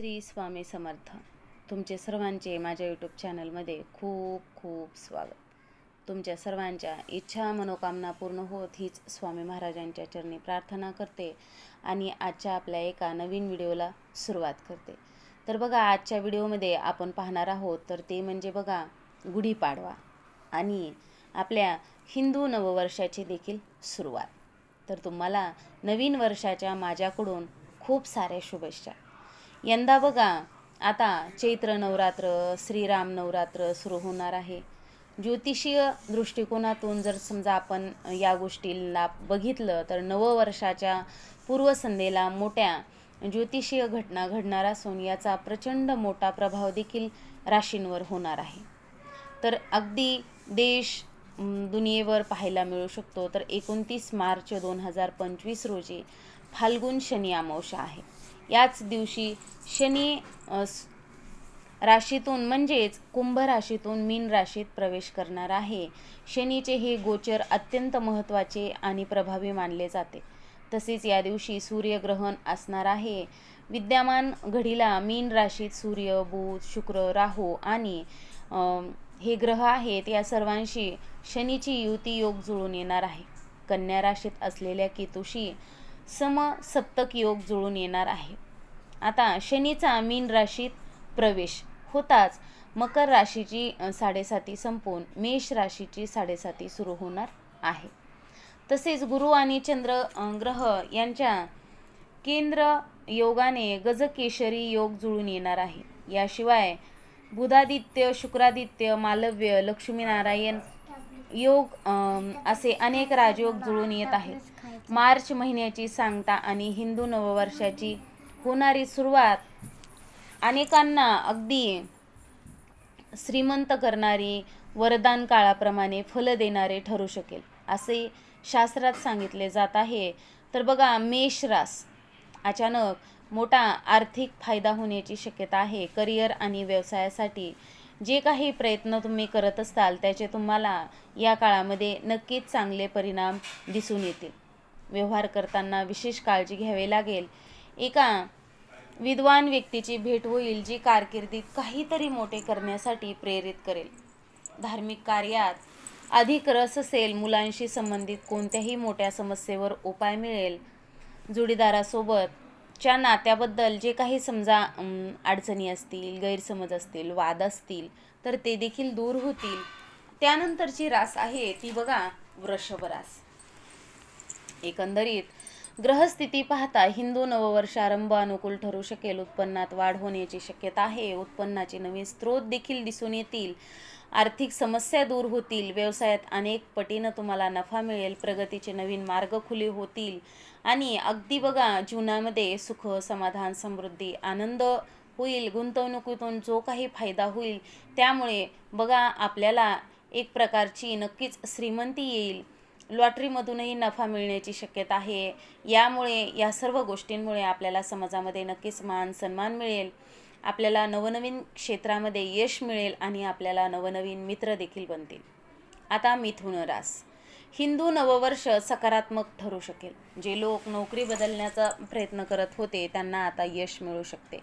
श्री स्वामी समर्थ. तुमचे सर्वांचे माझ्या यूट्यूब चॅनलमध्ये खूप खूप स्वागत. तुमच्या सर्वांच्या इच्छा मनोकामना पूर्ण होत हीच स्वामी महाराजांच्या चरणी प्रार्थना करते आणि आजच्या आपल्या एका नवीन व्हिडिओला सुरुवात करते. तर बघा आजच्या व्हिडिओमध्ये आपण पाहणार आहोत तर ते म्हणजे बघा गुढीपाडवा आणि आपल्या हिंदू नववर्षाची देखील सुरुवात. तर तुम्हाला नवीन वर्षाच्या माझ्याकडून खूप साऱ्या शुभेच्छा. यंदा बघा आता चैत्र नवरात्र श्रीराम नवरात्र सुरू होणार आहे. ज्योतिषीय दृष्टिकोनातून जर समजा आपण या गोष्टीला बघितलं तर नववर्षाच्या पूर्वसंध्येला मोठ्या ज्योतिषीय घटना घडणार असून याचा प्रचंड मोठा प्रभाव देखील राशींवर होणार आहे. तर अगदी देश दुनियेवर पाहायला मिळू शकतो. तर एकोणतीस मार्च दोन हजार पंचवीस रोजी फाल्गुन शनी अमावस्या आहे. याच दिवशी शनी राशीतून म्हणजेच कुंभ राशीतून मीन राशीत प्रवेश करणार आहे. शनीचे हे गोचर अत्यंत महत्त्वाचे आणि प्रभावी मानले जाते. तसेच या दिवशी सूर्यग्रहण असणार आहे. विद्यमान घडीला मीन राशीत सूर्य बुध शुक्र राहू आणि हे ग्रह आहेत या सर्वांशी शनीची युती योग जुळून येणार आहे. कन्या राशीत असलेल्या केतुशी सम सप्तक योग जुळून येणार आहे. आता शनीचा मीन राशीत प्रवेश होताच मकर राशीची साडेसाती संपून मेष राशीची साडेसाती सुरू होणार आहे. तसेच गुरु आणि चंद्र ग्रह यांच्या केंद्र योगाने गजकेशरी योग जुळून येणार आहे. याशिवाय बुधादित्य शुक्रादित्य मालव्य लक्ष्मीनारायण योग असे अनेक राजयोग जुळून येत आहेत. मार्च महिन्याची सांगता आणि हिंदू नववर्षाची होणारी सुरुवात अनेकांना अगदी श्रीमंत करणारी वरदान काळाप्रमाणे फल देणारे ठरू शकेल असे शास्त्रात सांगितले जात आहे. तर बघा मेषरास अचानक मोठा आर्थिक फायदा होण्याची शक्यता आहे. करिअर आणि व्यवसायासाठी जे काही प्रयत्न तुम्ही करत असताल त्याचे तुम्हाला या काळामध्ये नक्कीच चांगले परिणाम दिसून येतील. व्यवहार करताना विशेष काळजी घ्यावी लागेल. एका विद्वान व्यक्तीची भेट होईल जी कारकिर्दीत काहीतरी मोठे करण्यासाठी प्रेरित करेल. धार्मिक कार्यात अधिक रस असेल मुलांशी संबंधित कोणत्याही मोठ्या समस्येवर उपाय मिळेल. जोडीदारासोबत च्या नात्याबद्दल जे काही समजा अडचणी असतील गैरसमज असतील वाद असतील तर ते देखील दूर होतील. त्यानंतरची रास आहे ती बघा वृषभ रास. एकंदरीत. ग्रहस्थिती पाहता हिंदू नववर्ष आरंभ अनुकूल ठरू शकेल. उत्पन्नात वाढ होण्याची शक्यता आहे. उत्पन्नाचे नवीन स्रोत देखील दिसून येतील. आर्थिक समस्या दूर होतील. व्यवसायात अनेक पटीनं तुम्हाला नफा मिळेल. प्रगतीचे नवीन मार्ग खुले होतील. आणि अगदी बघा जीवनामध्ये सुख समाधान समृद्धी आनंद होईल. गुंतवणुकीतून जो काही फायदा होईल त्यामुळे बघा आपल्याला एक प्रकारची नक्कीच श्रीमंती येईल. लॉटरीमधूनही नफा मिळण्याची शक्यता आहे. यामुळे या सर्व गोष्टींमुळे आपल्याला समाजामध्ये नक्कीच मान सन्मान मिळेल. आपल्याला नवनवीन क्षेत्रामध्ये यश मिळेल आणि आपल्याला नवनवीन मित्र देखील बनतील. आता मिथुन रास. हिंदू नववर्ष सकारात्मक ठरू शकेल. जे लोक नोकरी बदलण्याचा प्रयत्न करत होते त्यांना आता यश मिळू शकते.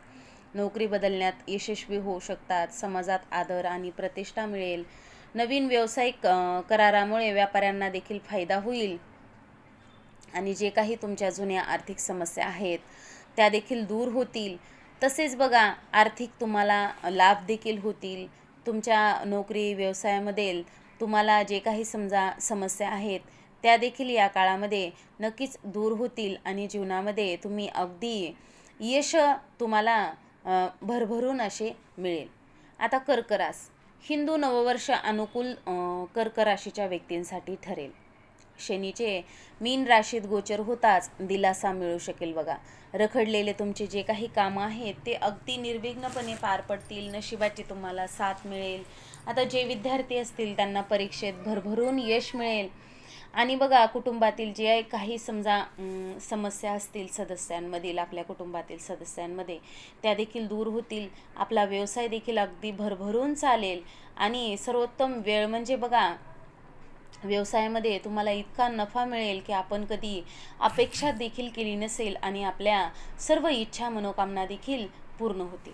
नोकरी बदलण्यात यशस्वी होऊ शकतात समाजात आदर आणि प्रतिष्ठा मिळेल. नवीन व्यावसायिक करारामुळे व्यापाऱ्यांना देखील फायदा होईल. आणि जे काही तुमच्या जुन्या आर्थिक समस्या आहेत त्या देखील दूर होतील. तसेच बघा आर्थिक तुम्हाला लाभ देखील होतील. तुमच्या नोकरी व्यवसायामध्ये तुम्हाला जे काही समजा समस्या आहेत त्या देखील या काळामध्ये नक्कीच दूर होतील आणि जीवनामध्ये तुम्ही अगदी यश तुम्हाला भरभरून असे मिळेल. आता कर्करास. हिंदू नववर्ष अनुकूल कर्क राशीच्या व्यक्तींसाठी ठरेल. शनीचे मीन राशीत गोचर होताच दिलासा मिळू शकेल बघा. रखडलेले तुमचे जे काही कामं आहेत ते अगदी निर्विघ्नपणे पार पडतील नशिबाची तुम्हाला साथ मिळेल. आता जे विद्यार्थी असतील त्यांना परीक्षेत भरभरून यश मिळेल. आणि बघा कुटुंबातील जे काही समजा समस्या असतील सदस्यांमधील आपल्या कुटुंबातील सदस्यांमध्ये त्या देखील दूर होतील. आपला व्यवसाय देखील अगदी भरभरून चालेल. आणि सर्वोत्तम वेळ म्हणजे बघा व्यवसायामध्ये तुम्हाला इतका नफा मिळेल की आपण कधी अपेक्षा देखील केली नसेल आणि आपल्या सर्व इच्छा मनोकामना देखील पूर्ण होतील.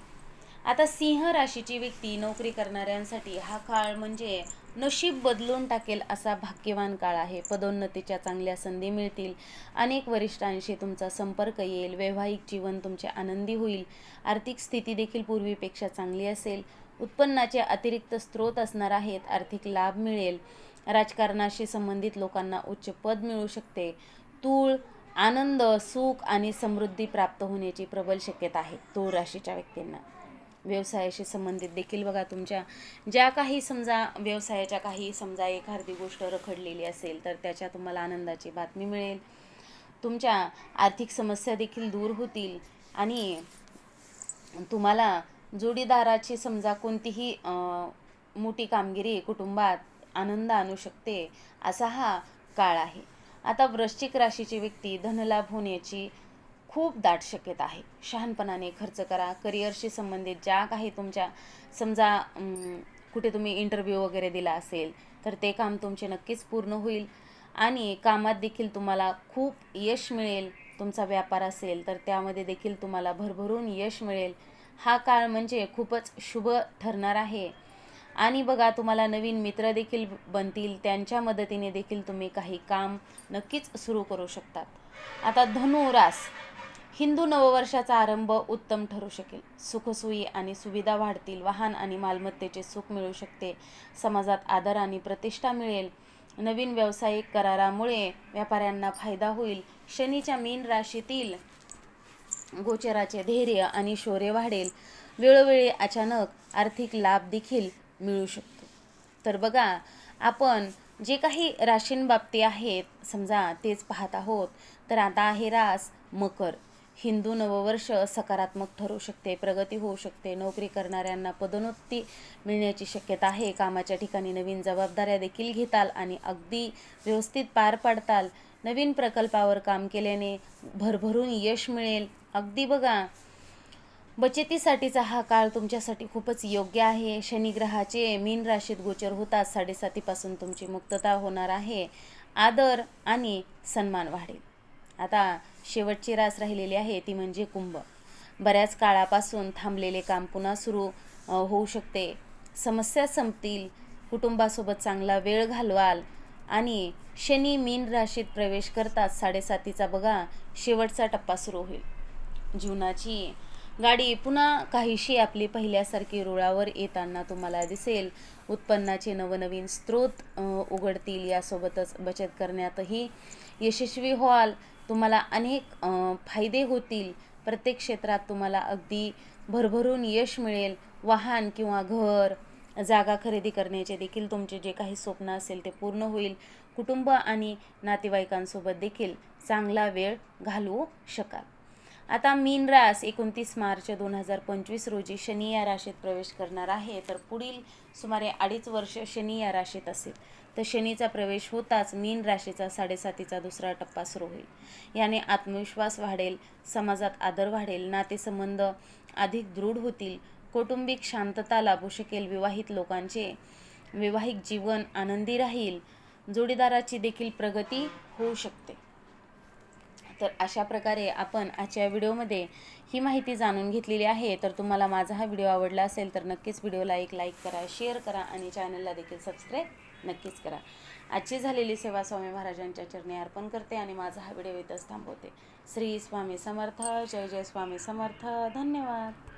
आता सिंह राशीची व्यक्ती नोकरी करणाऱ्यांसाठी हा काळ म्हणजे नशीब बदलून टाकेल असा भाग्यवान काळ आहे. पदोन्नतीच्या चांगल्या संधी मिळतील. अनेक वरिष्ठांशी तुमचा संपर्क येईल. वैवाहिक जीवन तुमचे आनंदी होईल. आर्थिक स्थिती देखील पूर्वीपेक्षा चांगली असेल. उत्पन्नाचे अतिरिक्त स्रोत असणार आहेत. आर्थिक लाभ मिळेल. राजकारणाशी संबंधित लोकांना उच्च पद मिळू शकते. तूळ आनंद सुख आणि समृद्धी प्राप्त होण्याची प्रबल शक्यता आहे. तूळ राशीच्या व्यक्तींना. व्यवसायाशी संबंधित देखील बघा तुमच्या. ज्या काही समजा व्यवसायाच्या काही समजा एखादी गोष्ट रखडलेली असेल तर त्याच्या तुम्हाला आनंदाची बातमी मिळेल. तुमच्या आर्थिक समस्या देखील दूर होतील आणि तुम्हाला जोडीदाराची समजा कोणतीही मोठी कामगिरी कुटुंबात आनंद आणू शकते असा हा काळ आहे. आता वृश्चिक राशीची व्यक्ती धनलाभ होण्याची खूप दाट शक्यता आहे. शहाणपणाने खर्च करा. करिअरशी संबंधित ज्या काही तुमच्या समजा कुठे तुम्ही इंटरव्ह्यू वगैरे दिला असेल तर ते काम तुमचे नक्कीच पूर्ण होईल. आणि कामात देखील तुम्हाला खूप यश मिळेल. तुमचा व्यापार असेल तर त्यामध्ये देखील तुम्हाला भरभरून यश मिळेल. हा काळ म्हणजे खूपच शुभ ठरणार आहे. आणि बघा तुम्हाला नवीन मित्र देखील बनतील. त्यांच्या मदतीने देखील तुम्ही काही काम नक्कीच सुरू करू शकतात. आता धनुरास हिंदू नववर्षाचा आरंभ उत्तम ठरू शकेल. सुखसोयी आणि सुविधा वाढतील. वाहन आणि मालमत्तेचे सुख मिळू शकते. समाजात आदर आणि प्रतिष्ठा मिळेल. नवीन व्यावसायिक करारामुळे व्यापाऱ्यांना फायदा होईल. शनीच्या मीन राशीतील गोचराचे धैर्य आणि शौर्य वाढेल. वेळोवेळी अचानक आर्थिक लाभ देखील मिळू शकतो. तर बघा आपण जे काही राशींबाबती आहेत समजा तेच पाहत आहोत. तर आता आहे रास मकर. हिंदू नववर्ष सकारात्मक ठरू शकते प्रगती होऊ शकते नोकरी करणाऱ्यांना पदोन्नती मिळण्याची शक्यता आहे. कामाच्या ठिकाणी नवीन जबाबदाऱ्या देखील घेताल आणि अगदी व्यवस्थित पार पाडताल. नवीन प्रकल्पावर काम केल्याने भरभरून यश मिळेल. अगदी बघा बचतीसाठीचा हा काळ तुमच्यासाठी खूपच योग्य आहे. शनिग्रहाचे मीन राशीत गोचर होतात साडेसातीपासून तुमची मुक्तता होणार आहे. आदर आणि सन्मान वाढेल. आता शेवटची रास राहिलेली आहे ती म्हणजे कुंभ. बऱ्याच काळापासून थांबलेले काम पुन्हा सुरू होऊ शकते. समस्या संपतील कुटुंबासोबत चांगला वेळ घालवाल आणि शनी मीन राशीत प्रवेश करताच साडेसातीचा बघा शेवटचा टप्पा सुरू होईल. जीवनाची गाडी पुन्हा काहीशी आपली पहिल्यासारखी रुळावर येताना तुम्हाला दिसेल. उत्पन्नाचे नवनवीन स्रोत उघडतील. यासोबतच बचत करण्यातही यशस्वी व्हाल. तुम्हाला अनेक फायदे होतील. प्रत्येक क्षेत्रात तुम्हाला अगदी भरभरून यश मिळेल. वाहन किंवा घर जागा खरेदी करण्याचे देखील तुमचे जे काही स्वप्न असेल ते पूर्ण होईल. कुटुंब आणि नातेवाईकांसोबत देखील चांगला वेळ घालवू शकाल. आता मीन रास एकोणतीस मार्च दोन हजार पंचवीस रोजी शनी या राशीत प्रवेश करणार आहे. तर पुढील सुमारे अडीच वर्ष शनी या राशीत असेल. तर शनीचा प्रवेश होताच मीन राशीचा साडेसातीचा दुसरा टप्पा सुरू होईल. याने आत्मविश्वास वाढेल समाजात आदर वाढेल नातेसंबंध अधिक दृढ होतील कौटुंबिक शांतता लाभू शकेल विवाहित लोकांचे वैवाहिक जीवन आनंदी राहील जोडीदाराची देखील प्रगती होऊ शकते. तर अशा प्रकारे आपण आजच्या व्हिडिओमध्ये ही माहिती जाणून घेतलेली आहे. तर तुम्हाला माझा हा व्हिडिओ आवडला असेल तर नक्कीच व्हिडिओला एक लाईक करा शेअर करा आणि चॅनलला देखील सबस्क्राईब नक्कीच करा. आजची झालेली सेवा स्वामी महाराजांच्या चरणी अर्पण करते आणि माझा हा व्हिडिओ इथंच थांबवते. श्री स्वामी समर्थ जय जय स्वामी समर्थ. धन्यवाद.